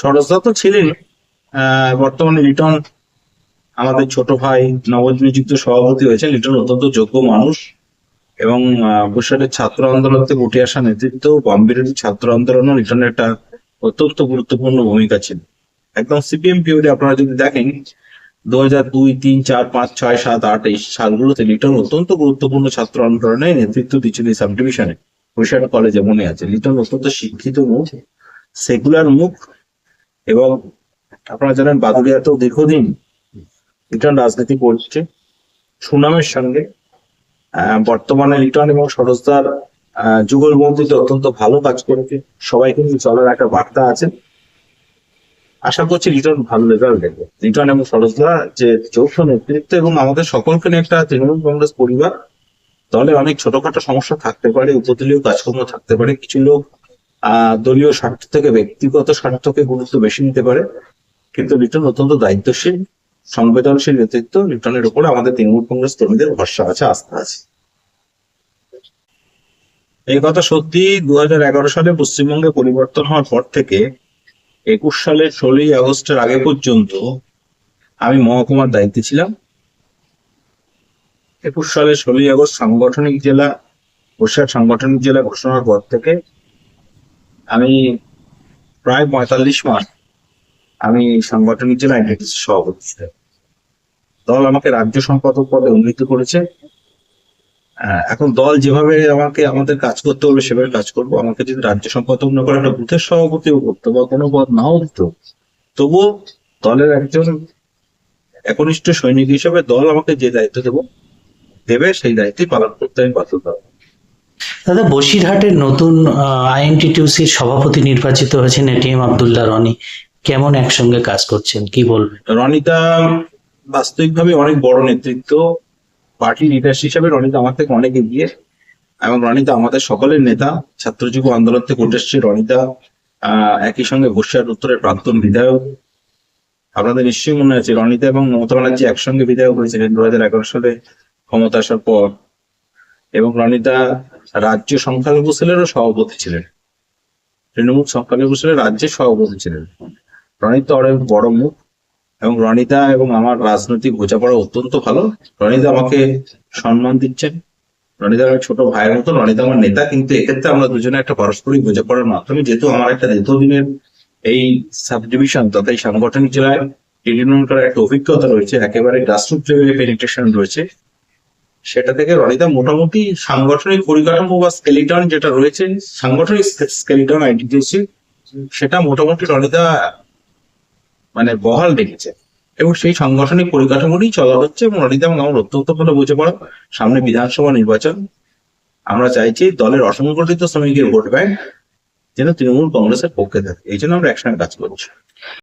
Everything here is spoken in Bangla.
সরসদা তো ছিলেন। বর্তমানে লিটন আমাদের ছোট ভাই নবনিযুক্ত সভাপতি হয়েছেন। লিটন অত্যন্ত যোগ্য মানুষ এবং আহ, ছাত্র আন্দোলন থেকে উঠে আসা নেতৃত্ব বাম ছাত্র আন্দোলনও লিটনের একটা অত্যন্ত গুরুত্বপূর্ণ ভূমিকা ছিল। একদম সিপিএম পিরিয়ডে আপনারা যদি দেখেন দু হাজার দুই তিন চার পাঁচ ছয় সাত আট এই সালগুলোতে লিটন অত্যন্ত গুরুত্বপূর্ণ ছাত্র আন্দোলনে নেতৃত্ব দিচ্ছিল এই সাব ডিভিশনে বসিরহাট কলেজে মনে আছে লিটন অত্যন্ত শিক্ষিত মুখ সেকুলার মুখ এবং আপনারা জানেন বাদুড়িয়াতেও দীর্ঘদিন লিটন রাজনীতি করছে। সুনামের সঙ্গে বর্তমানে লিটন এবং সরোজদার যুগলবন্দিতে অত্যন্ত ভালো কাজ করেছে। সবাই কিন্তু চলার একটা বার্তা আছে। আশা করছি লিটন ভালো রেজাল্ট দেবে লিটন এবং সরোজদা যে যৌথ নেতৃত্ব এবং আমাদের সকলকে নিয়ে একটা তৃণমূল কংগ্রেস পরিবার দলে অনেক ছোটখাটো সমস্যা থাকতে পারে উপদলীয় কাজকর্ম থাকতে পারে। কিছু লোক দলীয় স্বার্থ থেকে ব্যক্তিগত স্বার্থকে গুরুত্ব বেশি নিতে পারে। কিন্তু লিটন অত্যন্ত দায়িত্বশীল, সংবেদনশীল নেতৃত্ব। লিটনের উপর আমাদের তৃণমূল কংগ্রেস কর্মীদের ভরসা আছে, আস্থা আছে। এই কথা সত্যি দুই হাজার এগারো সালে পশ্চিমবঙ্গে পরিবর্তন হওয়ার পর থেকে একুশ সালের ষোলোই আগস্টের আগে পর্যন্ত আমি মহকুমার দায়িত্বে ছিলাম। একুশ সালের ষোলোই আগস্ট সাংগঠনিক জেলা, বসিরহাট সাংগঠনিক জেলা ঘোষণার পর থেকে আমি প্রায় পঁয়তাল্লিশ মাস আমি সাংগঠনিক জেলা এনটিটিসি সভাপতি ছিলাম। দল আমাকে রাজ্য সম্পাদক পদে উন্নীত করেছে। এখন দল যেভাবে আমাকে, আমাদের কাজ করতে হবে সেভাবে কাজ করব। আমাকে যদি রাজ্য সম্পাদক না করে একটা বুথের সভাপতিও করতো বা কোনো পদ নাও দিত, তবুও দলের একজন একনিষ্ঠ সৈনিক হিসেবে দল আমাকে যে দায়িত্ব দেবো, দেবে সেই দায়িত্বই পালন করতে আমি বাধ্য। দাদা, বসিরহাটের নতুন আইএনটিটিউসির সভাপতি নির্বাচিত হয়েছেন এটিএম আব্দুল্লাহ রনি। কেমন একসঙ্গে কাজ করছেন? কি বলবেন? রনিতা বাস্তবিকভাবে অনেক বড় নেতৃত্ব। পার্টি লিডার হিসেবে রনিতা আমার থেকে অনেক এগিয়ে এবং রনিতা আমাদের সকলের নেতা। ছাত্র যুব আন্দোলন থেকে উঠে এসছে রনিতা। একই সঙ্গে বসিরহাট উত্তরের প্রাক্তন বিধায়ক। আপনাদের নিশ্চয়ই মনে আছে, রনিতা এবং মমতা ব্যানার্জি একসঙ্গে বিধায়ক হয়েছিলেন দু হাজার এগারো সালে। ক্ষমতা আসার পর এবং রনিতা রাজ্য সংখ্যালঘু সেলেরও সভাপতি ছিলেন। তৃণমূল সংখ্যালঘু সেলের রাজ্যের সভাপতি ছিলেন। রনিতা অনেক বড় মুখ এবং রনিতা এবং আমার রাজনৈতিক বোঝাপড়া অত্যন্ত ভালো। রনিতা আমাকে সম্মান দিচ্ছেন। রনিতা আমার ছোট ভাইয়ের মতো, রনিতা আমার নেতা, কিন্তু এক্ষেত্রে আমরা দুজনে একটা পারস্পরিক বোঝাপড়ার মাধ্যমে, যেহেতু আমার একটা দীর্ঘদিনের এই সাব ডিভিশন তথা এই সাংগঠনিক জেলায় ট্রিটমেন্ট করার একটা অভিজ্ঞতা রয়েছে, একেবারে গ্রাসরুট লেভেলে রয়েছে। সেটা থেকে রনিতা মোটামুটি সাংগঠনিক পরিকাঠামো বা স্কেলিটন যেটা রয়েছে, সাংগঠনিক স্কেলিটন আইডিটিসি সেটা মোটামুটি রনিতা মানে বহাল রেখেছে। এবং সেই সাংগঠনিক পরিকাঠামোটি চলা হচ্ছে এবং রনিতা এবং আমার অত্যন্ত ভালো বুঝে পড়া, সামনে বিধানসভা নির্বাচন। আমরা চাইছি দলের অসংগঠিত শ্রমিকের ভোট ব্যাংক যেন তৃণমূল কংগ্রেসের পক্ষে থাকে। এই জন্য আমরা একসঙ্গে কাজ করছি।